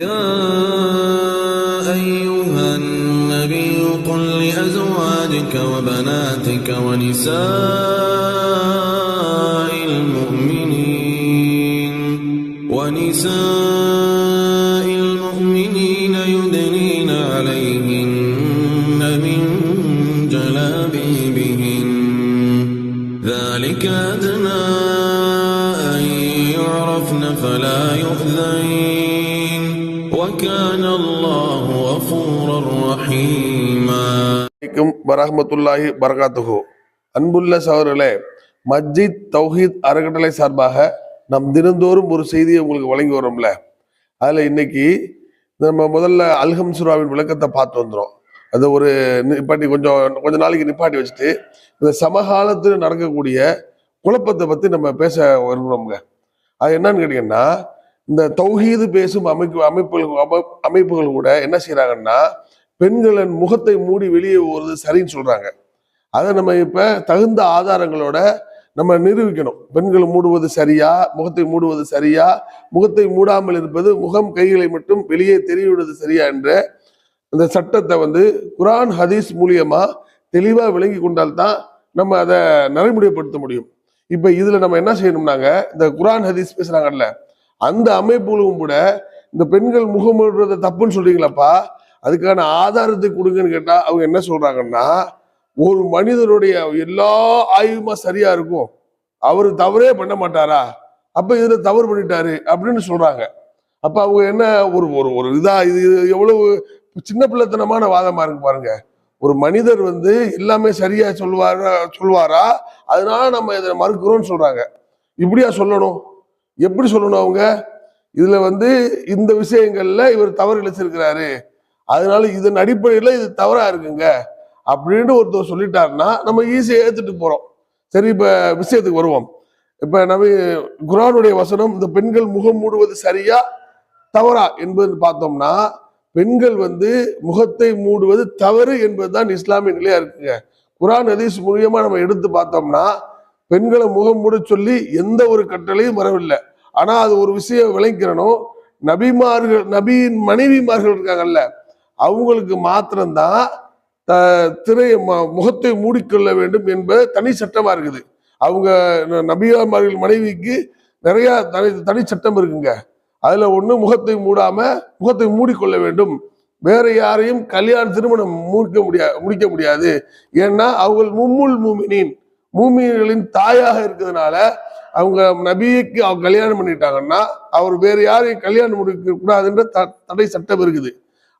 يا أيها النبي قل لأزواجك وبناتك ونساء المؤمنين ونساء المؤمنين يدنين عليهن من جلابيبهن ذلك أدنى أن يعرفن فلا يؤذين وكان الله غفورا رحيما அலைக்கும் வரஹ்மத்துல்லாஹி பரகாத்துஹு அன்புள்ள சகோதரர்களே மஸ்ஜித் தௌஹீத் அறக்கட்டளை சார்பாக நம் தினந்தோறும் ஒரு செய்தியை உங்களுக்கு வழங்கி வரோம்ல அதுல இன்னைக்கு நம்ம முதல்ல அல்ஹம் சுராவின் விளக்கத்தை பார்த்து வந்துடும் அது ஒரு நிப்பாட்டி கொஞ்சம் கொஞ்ச நாளைக்கு நிப்பாட்டி வச்சுட்டு இந்த சமகாலத்தில் நடக்கக்கூடிய குழப்பத்தை பத்தி நம்ம பேச வருகிறோம்ங்க அது என்னன்னு கேட்டீங்கன்னா இந்த தௌஹீது பேசும் அமைப்பு அமைப்புகள் அமை- அமைப்புகள் கூட என்ன செய்யறாங்கன்னா பெண்களின் முகத்தை மூடி வெளியே போகிறது சரின்னு சொல்றாங்க. அதை நம்ம இப்ப தகுந்த ஆதாரங்களோட நம்ம நிரூபிக்கணும். பெண்கள் மூடுவது சரியா? முகத்தை மூடுவது சரியா? முகத்தை மூடாமல் இருப்பது முகம் கைகளை மட்டும் வெளியே தெரிவிடுவது சரியா என்ற அந்த சட்டத்தை வந்து குரான் ஹதீஸ் மூலியமா தெளிவாக விளங்கி கொண்டால்தான் நம்ம அதை நடைமுறைப்படுத்த முடியும். இப்ப இதுல நம்ம என்ன செய்யணும்னாங்க இந்த குரான் ஹதீஸ் பேசுறாங்கல்ல அந்த அமைப்புகளும் கூட இந்த பெண்கள் முகமிடுறத தப்புன்னு சொல்றீங்களப்பா? அதுக்கான ஆதாரத்தை கொடுங்கன்னு கேட்டா அவங்க என்ன சொல்றாங்கன்னா ஒரு மனிதனுடைய எல்லா ஆய்வுமா சரியா இருக்கும். அவர் தவறே பண்ண மாட்டாரா? அப்ப இதுல தவறு பண்ணிட்டாரு அப்படின்னு சொல்றாங்க. அப்ப அவங்க என்ன ஒரு ஒரு ஒரு இதா இது எவ்வளவு சின்ன பிள்ளைத்தனமான வாதமா இருக்கு பாருங்க. ஒரு மனிதர் வந்து எல்லாமே சரியா சொல்லுவாரா சொல்வாரா? அதனால நம்ம இதை மறுக்கிறோம்னு சொல்றாங்க. இப்படியா சொல்லணும்? எப்படி சொல்லணும் அவங்க? இதுல வந்து இந்த விஷயங்கள்ல இவர் தவறு இழைச்சிருக்கிறாரு. அதனால இதன் அடிப்படையில இது தவறா இருக்குங்க. அப்படின்னு ஒருத்தர் சொல்லிட்டாருன்னா நம்ம ஈஸியா ஏத்துட்டு போறோம். சரி இப்ப விஷயத்துக்கு வருவோம். இப்ப நம்ம குரானுடைய வசனம் இந்த பெண்கள் முகம் மூடுவது சரியா தவறா? என்பது பார்த்தோம்னா பெண்கள் வந்து முகத்தை மூடுவது தவறு என்பதுதான் இஸ்லாமிய நிலையா இருக்குங்க. குரான் ஹதீஸ் மூலியமா நம்ம எடுத்து பார்த்தோம்னா பெண்களை முகம் மூட சொல்லி எந்த ஒரு கட்டளையும் வரவில்லை. ஆனா அது ஒரு விஷயம் விளங்கிக்கிறணும் நபிமார்கள் நபியின் மனைவிமார்கள் இருக்காங்கல்ல அவங்களுக்கு மாத்திரம்தான் த- திரை ம- முகத்தை மூடிக்கொள்ள வேண்டும் என்பது தனி சட்டமா இருக்குது. அவங்க ந- நபியாமார்கள் மனைவிக்கு நிறைய தனி தனி சட்டம் இருக்குங்க. அதுல ஒண்ணு முகத்தை மூடாம முகத்தை மூடிக்கொள்ள வேண்டும். வேற யாரையும் கல்யாண திருமணம் முடிக்க முடியாது முடிக்க முடியாது. ஏன்னா அவங்கள் மும்முல் மூமினின். மூமின்களின் தாயாக இருக்கிறதுனால அவங்க நபிக்கு அவங்க கல்யாணம் பண்ணிட்டாங்கன்னா அவர் வேறு யாரையும் கல்யாணம் முடிக்க கூடாதுன்ற த- தடை சட்டம் இருக்குது.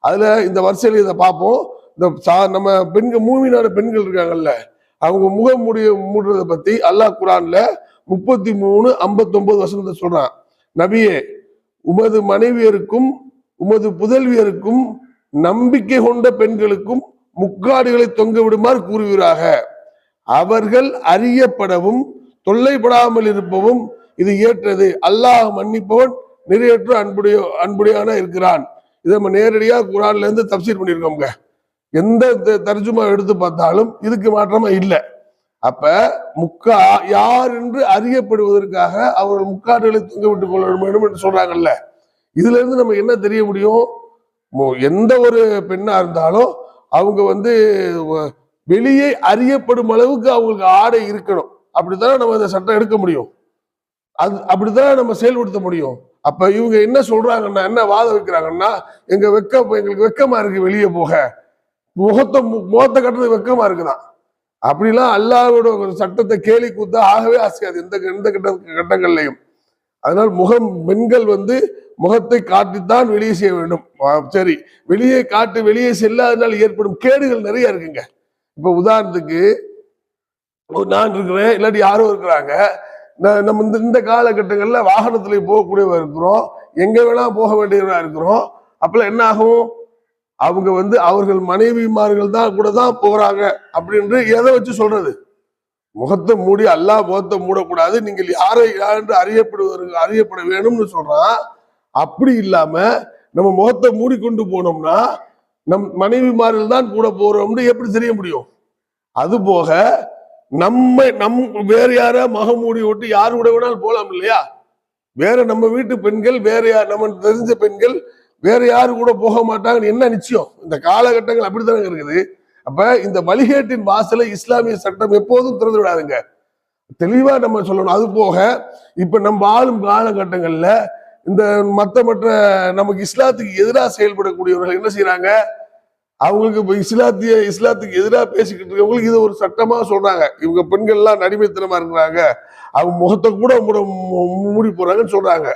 அதுல இந்த வரிசையில் இதை பார்ப்போம். இந்த சா- நம்ம பெண்கள் மூமியினோட பெண்கள் இருக்காங்கல்ல அவங்க முகம் மூடிய மூடுறத பத்தி அல்லாஹ் குரான்ல முப்பத்தி மூணு ஐம்பத்தொன்பது வசனத்தை சொல்றான். நபியே உமது மனைவியருக்கும் உமது புதல்வியருக்கும் நம்பிக்கை கொண்ட பெண்களுக்கும் முக்காடுகளை தொங்க விடுமாறு கூறுவீராக. அவர்கள் அறியப்படவும் தொல்லைப்படாமல் இருப்பவும் இது ஏற்றது. அல்லாஹ் மன்னிப்பவன் நிறைவேற்ற அன்புடைய அன்புடையான இருக்கிறான். இதை நம்ம நேரடியாக குரான்ல இருந்து தப்சீர் பண்ணியிருக்கோங்க எந்த த- தர்ஜுமா எடுத்து பார்த்தாலும் இதுக்கு மாற்றமா இல்லை. அப்ப முக்கா யார் என்று அறியப்படுவதற்காக அவர்கள் முக்காடுகளை தூங்க விட்டுக் கொள்ள வேண்டும் என்று சொல்றாங்கல்ல. இதுல இருந்து நம்ம என்ன தெரிய முடியும்? மு- எந்த ஒரு பெண்ணா இருந்தாலும் அவங்க வந்து வெளியே அறியப்படும் அளவுக்கு அவங்களுக்கு ஆடை இருக்கணும். அப்படித்தானே நம்ம இந்த சட்டம் எடுக்க முடியும்? அது அப்படித்தான் நம்ம செயல்படுத்த முடியும்? அப்ப இவங்க என்ன சொல்றாங்கன்னா என்ன வாதம் வைக்கிறாங்கன்னா எங்க வெக்க எங்களுக்கு வெக்கமா இருக்கு வெளியே போக. முகத்தை மு- முகத்தை கட்டுறது வெக்கமா இருக்குதான். அப்படிலாம் அல்லாவோட சட்டத்தை கேலி கூத்தா ஆகவே ஆசையாது எந்த எந்த கட்ட கட்டங்கள்லையும். அதனால் முகம் பெண்கள் வந்து முகத்தை காட்டித்தான் வெளியே செய்ய வேண்டும். சரி. வெளியே காட்டு வெளியே செல்லாதனால் ஏற்படும் கேடுகள் நிறைய இருக்குங்க. இப்ப உதாரணத்துக்கு ஒரு நான் இருக்கிறேன் இல்லாட்டி யாரும் இருக்கிறாங்க. நம்ம இந்த இந்த காலகட்டங்கள்ல வாகனத்துல போகக்கூடியவா இருக்கிறோம் எங்க வேணா போக வேண்டியவராக இருக்கிறோம். அப்பெல்லாம் என்ன ஆகும்? அவங்க வந்து அவர்கள் மனைவிமார்கள் தான் கூட தான் போறாங்க அப்படின்னு எதை வச்சு சொல்றது? முகத்தை மூடி அல்லாஹ் முகத்தை மூடக்கூடாது நீங்கள் யாரை யார் என்று அறியப்படுவதற்கு அறியப்பட வேணும்னு சொல்றான். அப்படி இல்லாம நம்ம முகத்தை மூடிக்கொண்டு போனோம்னா நம் மனைவிமாரில் தான் கூட போறோம்னு எப்படி தெரிய முடியும்? அது போக நம்ம நம் வேற யார மகம் மூடி விட்டு யார் கூட வேணாலும் போலாம் இல்லையா? வேற நம்ம வீட்டு பெண்கள் வேற யார் நம்ம தெரிஞ்ச பெண்கள் வேற யாரு கூட போக மாட்டாங்கன்னு என்ன நிச்சயம்? இந்த காலகட்டங்கள் அப்படித்தானே இருக்குது. அப்ப இந்த வழிகேட்டின் வாசலை இஸ்லாமிய சட்டம் எப்போதும் திறந்து விடாதுங்க. தெளிவா நம்ம சொல்லணும். அது போக இப்ப நம்ம வாழும் காலகட்டங்கள்ல இந்த மற்ற மற்ற நமக்கு இஸ்லாத்துக்கு எதிராக செயல்படக்கூடியவர்கள் என்ன செய்யறாங்க அவங்களுக்கு இப்ப இஸ்லாத்திய இஸ்லாத்துக்கு எதிராக பேசிக்கிட்டு இருக்கவங்களுக்கு இது ஒரு சட்டமா சொல்றாங்க. இவங்க பெண்கள் எல்லாம் நடிமைத்தனமா இருக்கிறாங்க. அவங்க முகத்தை கூட மூட மூடி போறாங்கன்னு சொல்றாங்க.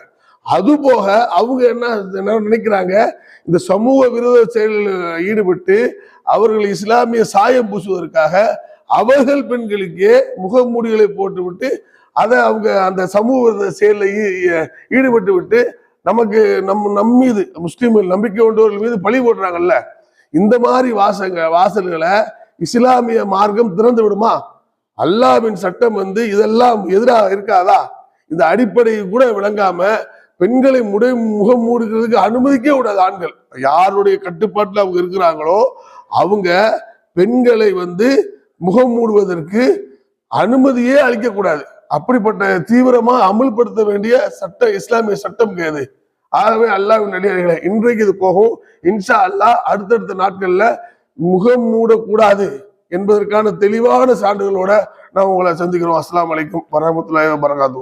அது போக அவங்க என்ன என்ன நினைக்கிறாங்க? இந்த சமூக விரோத செயலில் ஈடுபட்டு அவர்கள் இஸ்லாமிய சாயம் பூசுவதற்காக அவர்கள் பெண்களுக்கே முகமூடிகளை போட்டுவிட்டு அதை அவங்க அந்த சமூக விரோத செயலில் ஈ- ஈடுபட்டு விட்டு நமக்கு நம் நம் மீது முஸ்லீம்கள் நம்பிக்கை கொண்டவர்கள் மீது பழி போடுறாங்கல்ல. இந்த மாதிரி வாசங்க வாசல்களை இஸ்லாமிய மார்க்கம் திறந்து விடுமா? அல்லாவின் சட்டம் வந்து இதெல்லாம் எதிராக இருக்காதா? இந்த அடிப்படை கூட விளங்காம பெண்களை முடி முகம் மூடுகிறதுக்கு அனுமதிக்க கூடாது ஆண்கள். யாருடைய கட்டுப்பாட்டில் அவங்க இருக்கிறாங்களோ அவங்க பெண்களை வந்து முகம் மூடுவதற்கு அனுமதியே அளிக்கக்கூடாது. அப்படிப்பட்ட தீவிரமா அமல்படுத்த வேண்டிய சட்ட இஸ்லாமிய சட்டம் கிடையாது ஆகவே அல்லாஹ் நடிகர்களை இன்றைக்கு இது போகும். இன்ஷா அல்லாஹ் அடுத்தடுத்த நாட்கள்ல முகம் மூடக்கூடாது என்பதற்கான தெளிவான சான்றுகளோட நான் உங்களை சந்திக்கிறோம். அஸ்லாம் அலைக்கும் வரமத்துல வபரகாத்துஹு.